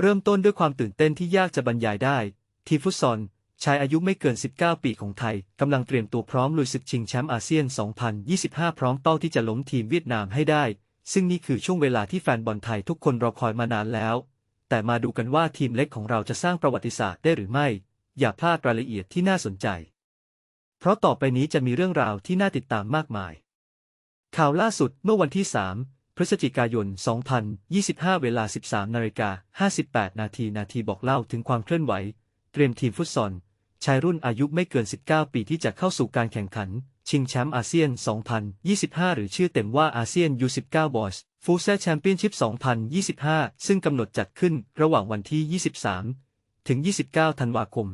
เริ่มต้นด้วยความตื่นเต้นที่ยากจะบรรยายได้ ทีฟุตซอลชายอายุไม่เกิน 19 ปีของไทย กำลังเตรียมตัวพร้อมลุยศึกชิงแชมป์อาเซียน 2025 พร้อมเป้าที่จะล้มทีมเวียดนามให้ได้ ซึ่งนี่คือช่วงเวลาที่แฟนบอลไทยทุกคนรอคอยมานานแล้ว แต่มาดูกันว่าทีมเล็กของเราจะสร้างประวัติศาสตร์ได้หรือไม่ อย่าพลาดรายละเอียดที่น่าสนใจ เพราะต่อไปนี้จะมีเรื่องราวที่น่าติดตามมากมาย ข่าวล่าสุดเมื่อวันที่ 3 พฤศจิกายน 2025 เวลา 13 นาฬิกา 58 นาทีนาทีบอกเล่าถึงความเคลื่อนไหว เตรียมทีมฟุตซอลชายรุ่นอายุไม่เกิน 19 ปีที่จะเข้าสู่การแข่งขัน ชิงแชมป์อาเซียน 2025 หรือชื่อเต็มว่าอาเซียน U19 Boys f u t s a l Championship 2025 ซึ่งกำหนดจัดขึ้นระหว่างวันที่ 23 ถึง 29 ธันวาคม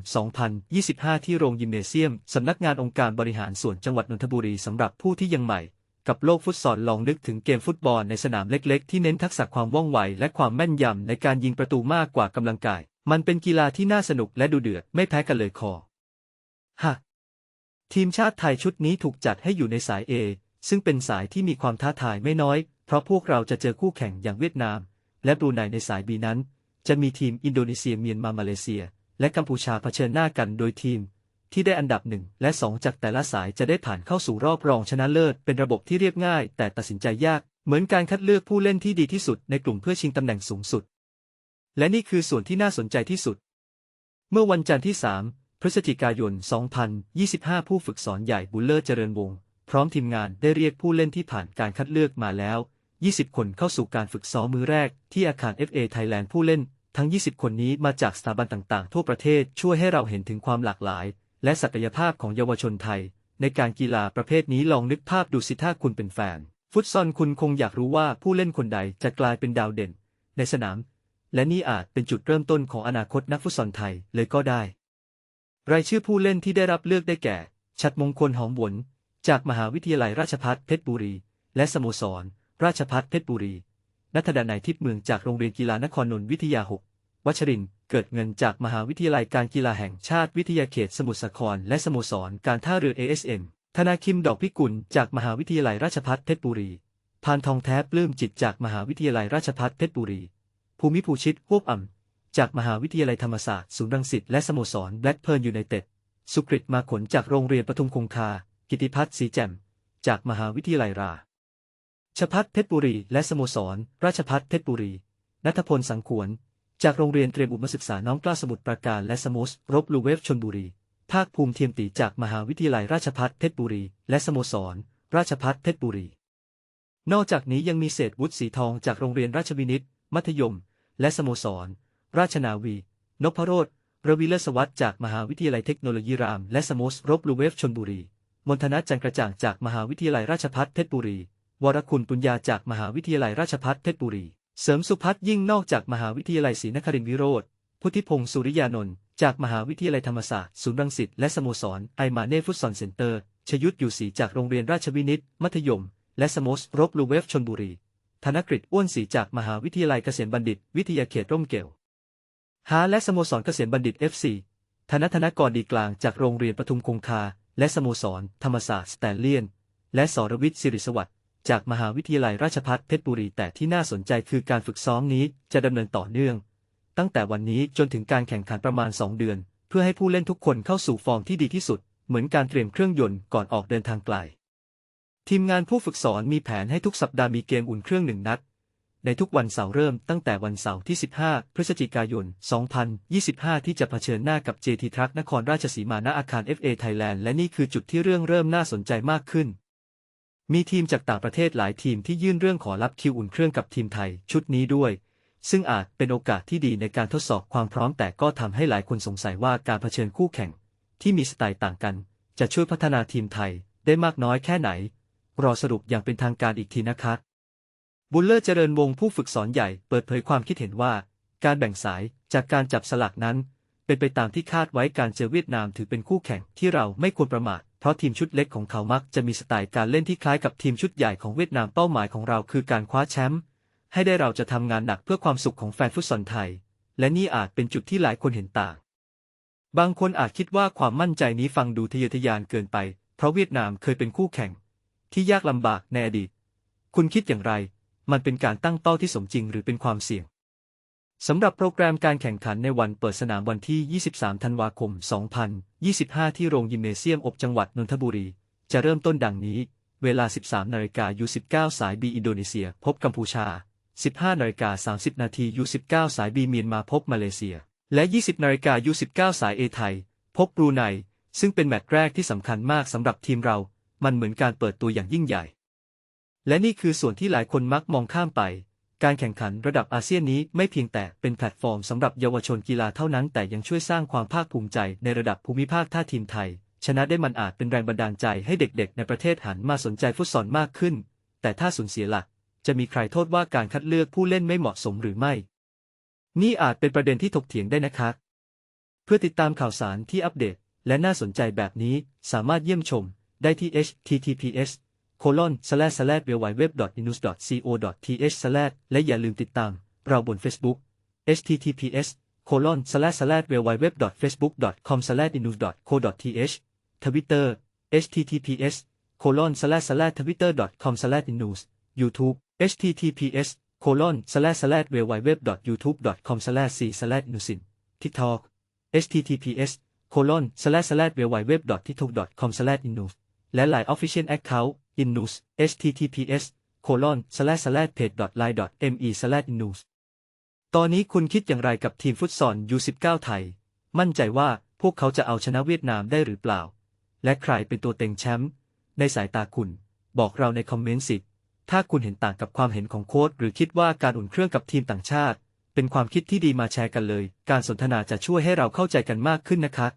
2025 ที่โรงยิมเนเซียม สำนักงานองค์การบริหารส่วนจังหวัดนนทบุรีสำหรับผู้ที่ยังใหม่ กับโลกฟุตซอลลองนึกถึงเกมฟุตบอลในสนามเล็กๆ ที่เน้นทักษะความว่องไวและความแม่นยำในการยิงประตูมากกว่ากำลังกาย มันเป็นกีฬาที่น่าสนุกและดูเดือดไม่แพ้กันเลยคอฮะทีมชาติไทยชุดนี้ถูกจัดให้อยู่ในสาย A ซึ่งเป็นสายที่มีความท้าทายไม่น้อย เพราะพวกเราจะเจอคู่แข่งอย่างเวียดนาม และบรูไนในสาย B นั้น จะมีทีมอินโดนีเซียเมียนมามาเลเซีย และกัมพูชาเผชิญหน้ากันโดยทีม ที่ได้อันดับหนึ่งและสองจากแต่ละสายจะได้ผ่านเข้าสู่รอบรองชนะเลิศ เป็นระบบที่เรียบง่าย แต่ตัดสินใจยาก เหมือนการคัดเลือกผู้เล่นที่ดีที่สุดในกลุ่มเพื่อชิงตำแหน่งสูงสุด และนี่คือส่วนที่น่าสนใจที่สุด เมื่อวันจันทร์ที่ 3 พฤศจิกายน 2025 ผู้ฝึกสอนใหญ่บุลเลอร์เจริญวงศ์พร้อมทีมงานได้เรียกผู้เล่นที่ผ่านการคัดเลือกมาแล้ว 20 คนเข้าสู่การฝึกซ้อมมือแรกที่อาคาร FA Thailand ผู้เล่น ทั้ง 20 คนนี้มาจากสถาบันต่างๆ ทั่วประเทศช่วยให้เราเห็นถึงความหลากหลาย และศักยภาพของเยาวชนไทย ในการกีฬาประเภทนี้ลองนึกภาพดูสิถ้าคุณเป็นแฟน ฟุตซอลคุณคงอยากรู้ว่าผู้เล่นคนใดจะกลายเป็นดาวเด่น ในสนาม และนี่อาจเป็นจุดเริ่มต้นของอนาคตนักฟุตซอลไทยเลยก็ได้ รายชื่อผู้เล่นที่ได้รับเลือกได้แก่ ชัดมงคลหอมหวนจากมหาวิทยาลัยราชภัฏเพชรบุรี และสโมสร ราชภัฏเพชรบุรีนัทดานายทิพย์เมืองจากโรงเรียนกีฬานครนนท์วิทยา6วัชรินทร์ เกิดเงินจากมหาวิทยาลัยการกีฬาแห่งชาติวิทยาเขตสมุทรสาครและสโมสรการท่าเรือ ASM ธนาคิมดอกพิกุลจากมหาวิทยาลัยราชภัฏเพชรบุรี พานทองแท้ปลื้มจิตจากมหาวิทยาลัยราชภัฏเพชรบุรี ภูมิภูชิตฮวบอ่ำจากมหาวิทยาลัยธรรมศาสตร์ศูนย์รังสิตและสโมสรแบล็กเพิร์นยูไนเต็ด สุกฤตมาขนจากโรงเรียนปทุมคงคา กิติพัฒน์ศรีแจ่มจากมหาวิทยาลัยราชพัฒเพชรบุรี และสโมสร ราชพัฒเพชรบุรี นัทพลสังขวน จากโรงเรียนเตรียมอุปศึกษาน้องกล้าสมุทรปราการและสโมสรบลูเวฟชนบุรี ภาคภูมิเทียมตีจากมหาวิทยาลัยราชพัฒเพชรบุรี และสโมสร ราชพัฒเพชรบุรี นอกจากนี้ยังมีเศษวุฒิสีทองจากโรงเรียนราชวินิต มัธยม และสโมสร ราชนาวี นพรธรวีเลศวัตจากมหาวิทยาลัยเทคโนโลยีราม และสโมสรบลูเวฟชนบุรี มนทนัทจันกระจ่างจากมหาวิทยาลัยราชภัฏเพชรบุรี วรคุณปุญญาจากมหาวิทยาลัยราชภัฏเพชรบุรี เสริมสุพัฒยิ่งนอกจากมหาวิทยาลัยศรีนครินทรวิโรธ พุทธิพงศ์สุริยานนท์ จากมหาวิทยาลัยธรรมศาสตร์ ศูนย์รังสิต และสโมสร ไอมาเน่ฟุตซอลเซ็นเตอร์ ชยุทธอยู่ศรีจากโรงเรียนราชวินิต มัธยม และสโมสรบลูเวฟชนบุรี ธนกฤษอ้วนศรีจากมหาวิทยาลัยเกษมบัณฑิต วิทยาเขตร่มเกลฮาและสโมสรเกษมบัณฑิต FC ธนธนกรดีกลางจากโรงเรียนปทุมคงคา และสโมสร ธรรมศาสตร์สแตนเลียน และสรวิทย์สิริสวัสดิ์ จากมหาวิทยาลัยราชภัฏเพชรบุรีแต่ที่น่าสนใจคือการฝึกซ้อมนี้จะดำเนินต่อเนื่อง ตั้งแต่วันนี้จนถึงการแข่งขันประมาณ 2 เดือน เพื่อให้ผู้เล่นทุกคนเข้าสู่ฟอร์มที่ดีที่สุด เหมือนการเตรียมเครื่องยนต์ก่อนออกเดินทางไกล ทีมงานผู้ฝึกสอนมีแผนให้ทุกสัปดาห์มีเกมอุ่นเครื่องหนึ่งนัด ในทุกวันเสาร์เริ่มตั้งแต่วันเสาร์ที่ 15 พฤศจิกายน 2025 ที่จะเผชิญหน้ากับ JT Truck นครราชสีมาณอาคาร FA Thailand และนี่คือจุดที่เรื่องเริ่มน่าสนใจมากขึ้น มีทีมจากต่างประเทศหลายทีมที่ยื่นเรื่องขอรับคิวอุ่นเครื่องกับทีมไทยชุดนี้ด้วย ซึ่งอาจเป็นโอกาสที่ดีในการทดสอบความพร้อมแต่ก็ทำให้หลายคนสงสัยว่าการเผชิญคู่แข่ง ที่มีสไตล์ต่างกัน จะช่วยพัฒนาทีมไทยได้มากน้อยแค่ไหน รอสรุปอย่างเป็นทางการอีกทีนะครับบุลเลอร์เจริญวงผู้ฝึกสอนใหญ่เปิดเผยความคิดเห็นว่า การแบ่งสายจากการจับสลากนั้น เป็นไปตามที่คาดไว้การเจอเวียดนามถือเป็นคู่แข่งที่เราไม่ควรประมาท เพราะทีมชุดเล็กของเขามักจะมีสไตล์การเล่นที่คล้ายกับทีมชุดใหญ่ของเวียดนามเป้าหมายของเราคือการคว้าแชมป์ให้ได้เราจะทำงานหนักเพื่อความสุขของแฟนฟุตซอลไทย และนี่อาจเป็นจุดที่หลายคนเห็นต่าง บางคนอาจคิดว่าความมั่นใจนี้ฟังดูทะเยอทะยานเกินไป เพราะเวียดนามเคยเป็นคู่แข่ง ที่ยากลำบากในอดีต คุณคิดอย่างไร มันเป็นการตั้งเป้าที่สมจริงหรือเป็นความเสี่ยง สำหรับโปรแกรมการแข่งขันในวันเปิดสนามวันที่ 23 ธันวาคม 2025 ที่โรงยิมเนเซียมอบจังหวัดนนทบุรี จะเริ่มต้นดังนี้ เวลา 13 นาฬิกา U19 สาย B อินโดนีเซีย พบกัมพูชา 15 นาฬิกา 30 นาที U19 สาย B เมียนมาพบมาเลเซีย และ 20 นาฬิกา U19 สาย A ไทย พบบรูไน ซึ่งเป็นแมตช์แรกที่สำคัญมากสำหรับทีมเรา มันเหมือนการเปิดตัวอย่างยิ่งใหญ่ และนี่คือส่วนที่หลายคนมักมองข้ามไป การแข่งขันระดับอาเซียนนี้ไม่เพียงแต่เป็นแพลตฟอร์มสำหรับเยาวชนกีฬาเท่านั้น แต่ยังช่วยสร้างความภาคภูมิใจในระดับภูมิภาคถ้าทีมไทย ชนะได้มันอาจเป็นแรงบันดาลใจให้เด็กๆ ในประเทศหันมาสนใจฟุตซอลมากขึ้น แต่ถ้าสูญเสียหลัก จะมีใครโทษว่าการคัดเลือกผู้เล่นไม่เหมาะสมหรือไม่ นี่อาจเป็นประเด็นที่ถกเถียงได้นะครับเพื่อติดตามข่าวสารที่อัปเดต และน่าสนใจแบบนี้สามารถเยี่ยมชม ได้ที่ https colon slash slash w w w i n u s co th slash และอย่าลืมติดตาม เราบน Facebook https colon slash slash w w w facebook com slash inus co th Twitter https colon slash slash twitter com slash inus YouTube https colon slash slash w w w youtube com slash c slash inusin TikTok https colon slash slash w w w tiktok com slash inus และ Line Official Account innus https colon slash slash page line me slash innus ตอนนี้คุณคิดอย่างไรกับทีมฟุตซอล U19 ไทย มั่นใจว่าพวกเขาจะเอาชนะเวียดนามได้หรือเปล่า และใครเป็นตัวเต็งแชมป์ในสายตาคุณ บอกเราในคอมเมนต์สิ ถ้าคุณเห็นต่างกับความเห็นของโค้ชหรือคิดว่าการอุ่นเครื่องกับทีมต่างชาติ เป็นความคิดที่ดีมาแชร์กันเลย การสนทนาจะช่วยให้เราเข้าใจกันมากขึ้นนะครับ